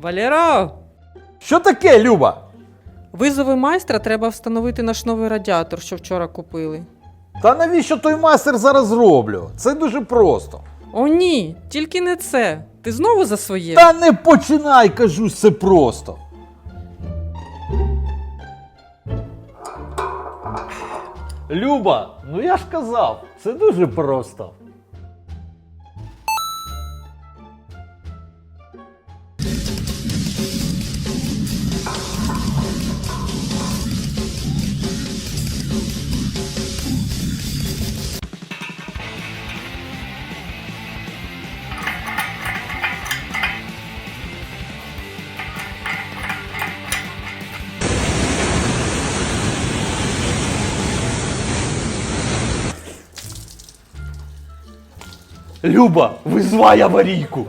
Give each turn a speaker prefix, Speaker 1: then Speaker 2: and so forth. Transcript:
Speaker 1: Валера!
Speaker 2: Що таке, Люба?
Speaker 1: Визови майстра треба встановити наш новий радіатор, що вчора купили.
Speaker 2: Та навіщо той мастер зараз роблю? Це дуже просто.
Speaker 1: О, ні, тільки не це. Ти знову за своє?
Speaker 2: Та не починай, кажу, це просто. Люба, ну я ж казав, це дуже просто. Люба, визвай аварійку.